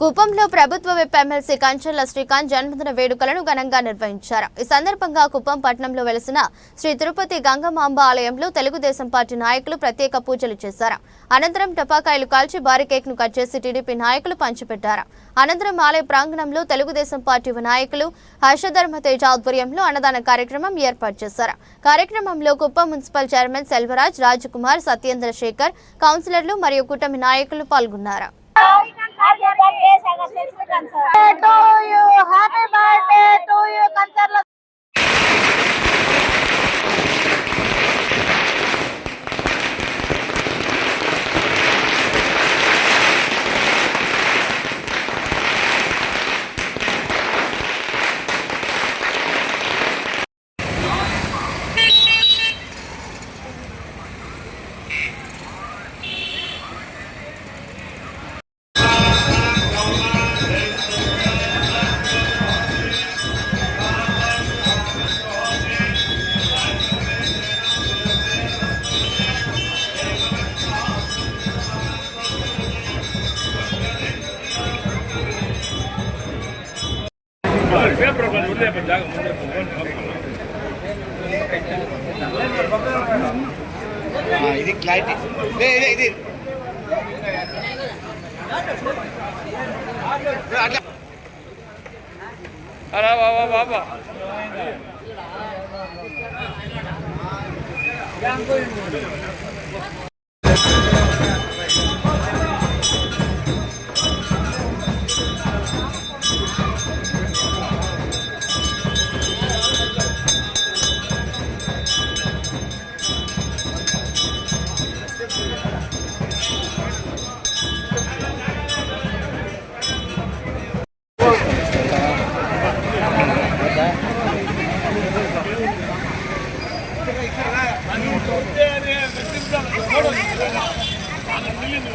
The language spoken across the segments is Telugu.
కుప్పంలో ప్రభుత్వ విప్ ఎమ్మెల్సీ కంచెల శ్రీకాంత్ జన్మదిన వేడుకలను ఘనంగా నిర్వహించారు. ఈ సందర్భంగా కుప్పం పట్టణంలో వెలిసిన శ్రీ తిరుపతి గంగమాంబ ఆలయంలో తెలుగుదేశం పార్టీ నాయకులు ప్రత్యేక పూజలు చేశారు. అనంతరం టపాకాయలు కాల్చి భారీ కేక్ను కట్ చేసి టీడీపీ నాయకులు పంచిపెట్టారు. అనంతరం ఆలయ ప్రాంగణంలో తెలుగుదేశం పార్టీ నాయకులు హర్షధర్మ తేజ ఆధ్వర్యంలో అన్నదాన కార్యక్రమం ఏర్పాటు చేశారు. కార్యక్రమంలో కుప్పం మున్సిపల్ చైర్మన్ సెల్వరాజ్ రాజ్కుమార్ సత్యేంద్ర శేఖర్ కౌన్సిలర్లు మరియు కూటమి నాయకులు పాల్గొన్నారు. to you. Happy birthday to you. Kansarla ఇది క్లారిటీ ఇదే ఇదే ఇది అట్లా అలా బాబా బాబా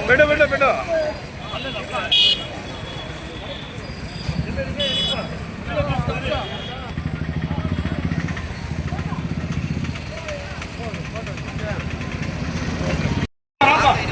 ಬಿಡು ಬಿಡು ಬಿಡು ಆಯ್ತು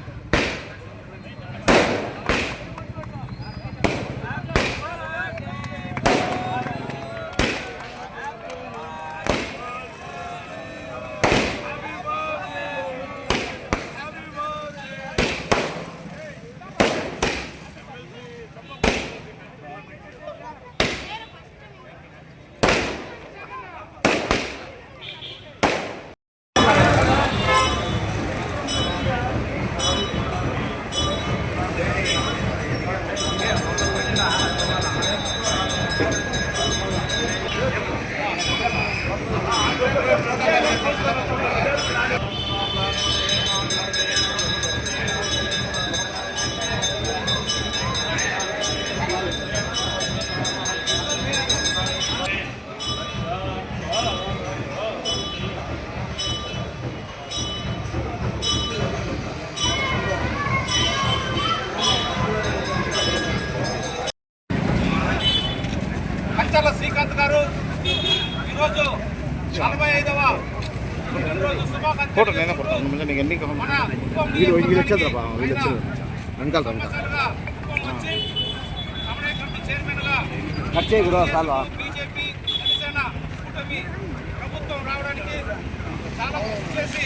BJP Janasena కూటమి ప్రభుత్వం రావడానికి చాలా కృషి చేసి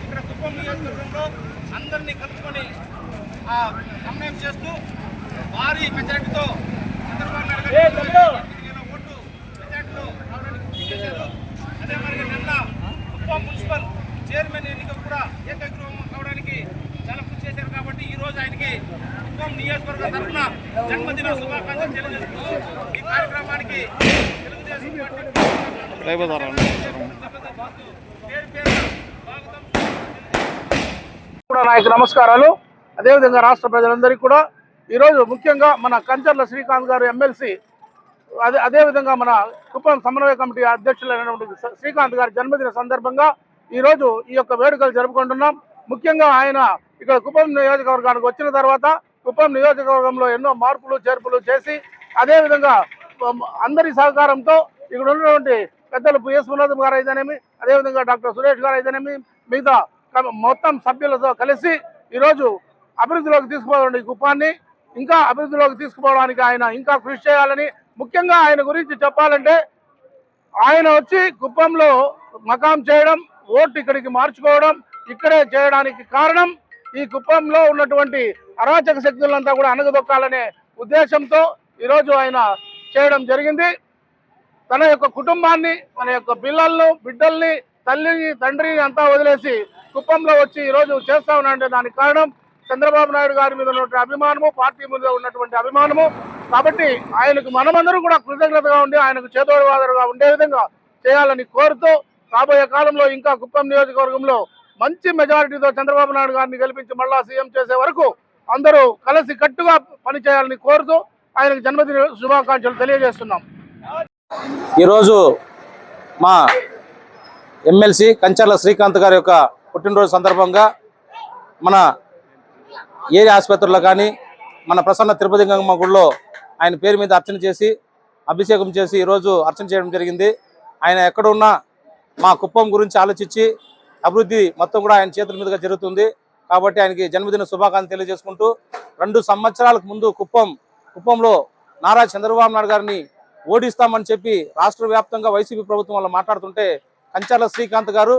ఇక్కడ కుప్పం నియోజకవర్గంలో అందరినీ కలుపుకొని ఆ సమన్వయం చేస్తూ భారీ మెజార్టీతో చంద్రబాబు నాయుడు గారి పదివేల ఓట్లు మెజార్టీలో రావడానికి కృషి చేశారు అదే మరి నిన్న కుప్పం మున్సిపల్ చైర్మన్ ఎన్నిక కూడా ఏకగ్రీవం కావడానికి చాలా కృషి చేశారు కాబట్టి ఈ రోజు ఆయనకి కుప్పం నియోజకవర్గ తరఫున జన్మదిన శుభాకాంక్షలు ఈ కార్యక్రమానికి తెలుగుదేశం కూడా నాయకు నమస్కారాలు. అదేవిధంగా రాష్ట్ర ప్రజలందరికీ కూడా ఈరోజు ముఖ్యంగా మన కంచర్ల శ్రీకాంత్ గారు ఎమ్మెల్సీ అదే అదేవిధంగా మన కుప్పం సమన్వయ కమిటీ అధ్యక్షులైనటువంటి శ్రీకాంత్ గారి జన్మదిన సందర్భంగా ఈరోజు ఈ యొక్క వేడుకలు జరుపుకుంటున్నాం. ముఖ్యంగా ఆయన ఇక్కడ కుప్పం నియోజకవర్గానికి వచ్చిన తర్వాత కుప్పం నియోజకవర్గంలో ఎన్నో మార్పులు చేర్పులు చేసి అదేవిధంగా అందరి సహకారంతో ఇక్కడ ఉన్నటువంటి పెద్దలు పిఎస్ వినోదం గారు అయితేనేమి అదేవిధంగా డాక్టర్ సురేష్ గారు అయితేనేమి మిగతా మొత్తం సభ్యులతో కలిసి ఈరోజు అభివృద్ధిలోకి తీసుకుపోవడం ఈ కుప్పాన్ని ఇంకా అభివృద్ధిలోకి తీసుకుపోవడానికి ఆయన ఇంకా కృషి చేయాలని ముఖ్యంగా ఆయన గురించి చెప్పాలంటే ఆయన వచ్చి కుప్పంలో మకాం చేయడం ఓటు ఇక్కడికి మార్చుకోవడం ఇక్కడే చేయడానికి కారణం ఈ కుప్పంలో ఉన్నటువంటి అరాచక శక్తులంతా కూడా అణగదొక్కాలనే ఉద్దేశంతో ఈరోజు ఆయన చేయడం జరిగింది. తన యొక్క కుటుంబాన్ని తన యొక్క పిల్లలను బిడ్డల్ని తల్లిని తండ్రిని అంతా వదిలేసి కుప్పంలో వచ్చి ఈరోజు చేస్తా ఉన్నాడంటే దానికి కారణం చంద్రబాబు నాయుడు గారి మీద ఉన్నటువంటి అభిమానము పార్టీ మీద ఉన్నటువంటి అభిమానము. కాబట్టి ఆయనకు మనమందరం కూడా కృతజ్ఞతగా ఉండి ఆయనకు చేదోడవాదరుగా ఉండే విధంగా చేయాలని కోరుతూ రాబోయే కాలంలో ఇంకా కుప్పం నియోజకవర్గంలో మంచి మెజారిటీతో చంద్రబాబు నాయుడు గారిని గెలిపించి మళ్ళా సీఎం చేసే వరకు అందరూ కలిసి కట్టుగా పనిచేయాలని కోరుతూ ఆయనకు జన్మదిన శుభాకాంక్షలు తెలియజేస్తున్నాం. ఈరోజు మా ఎమ్మెల్సీ కంచర్ల శ్రీకాంత్ గారి యొక్క పుట్టినరోజు సందర్భంగా మన ఏరియా ఆసుపత్రిలో కానీ మన ప్రసన్న తిరుపతి గంగమ్మ గుడిలో ఆయన పేరు మీద అర్చన చేసి అభిషేకం చేసి ఈరోజు అర్చన చేయడం జరిగింది. ఆయన ఎక్కడున్నా మా కుప్పం గురించి ఆలోచించి అభివృద్ధి మొత్తం కూడా ఆయన చేతుల మీదుగా జరుగుతుంది. కాబట్టి ఆయనకి జన్మదిన శుభాకాంక్షలు తెలియజేసుకుంటూ రెండు సంవత్సరాలకు ముందు కుప్పం కుప్పంలో నారా చంద్రబాబు నాయుడు గారిని ఓడిస్తామని చెప్పి రాష్ట్ర వ్యాప్తంగా వైసీపీ ప్రభుత్వం వాళ్ళు మాట్లాడుతుంటే కంచాల శ్రీకాంత్ గారు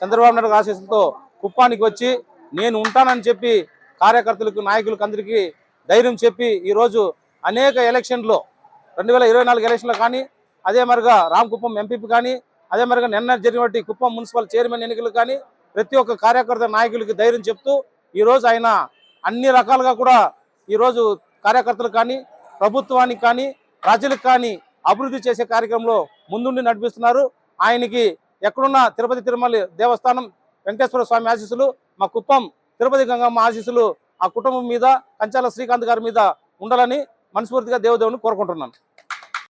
చంద్రబాబు నాయుడు ఆశీస్సులతో కుప్పానికి వచ్చి నేను ఉంటానని చెప్పి కార్యకర్తలకు నాయకులకు అందరికీ ధైర్యం చెప్పి ఈరోజు అనేక ఎలక్షన్లో రెండు వేల ఇరవై నాలుగు ఎలక్షన్లో కానీ అదే మరిగా రామ్ కుప్పం ఎంపీపీ కానీ అదే మరిగా నిన్న జరిగినటువంటి కుప్పం మున్సిపల్ చైర్మన్ ఎన్నికలు కానీ ప్రతి ఒక్క కార్యకర్త నాయకులకి ధైర్యం చెప్తూ ఈరోజు ఆయన అన్ని రకాలుగా కూడా ఈరోజు కార్యకర్తలు కానీ ప్రభుత్వానికి కానీ ప్రజలకు కానీ అభివృద్ధి చేసే కార్యక్రమంలో ముందుండి నడిపిస్తున్నారు. ఆయనకి ఎక్కడున్న తిరుపతి తిరుమల దేవస్థానం వెంకటేశ్వర స్వామి ఆశీస్సులు మా కుప్పం తిరుపతి గంగమ్మ ఆశీస్సులు ఆ కుటుంబం మీద కంచాల శ్రీకాంత్ గారి మీద ఉండాలని మనస్ఫూర్తిగా దేవదేవుని కోరుకుంటున్నాను.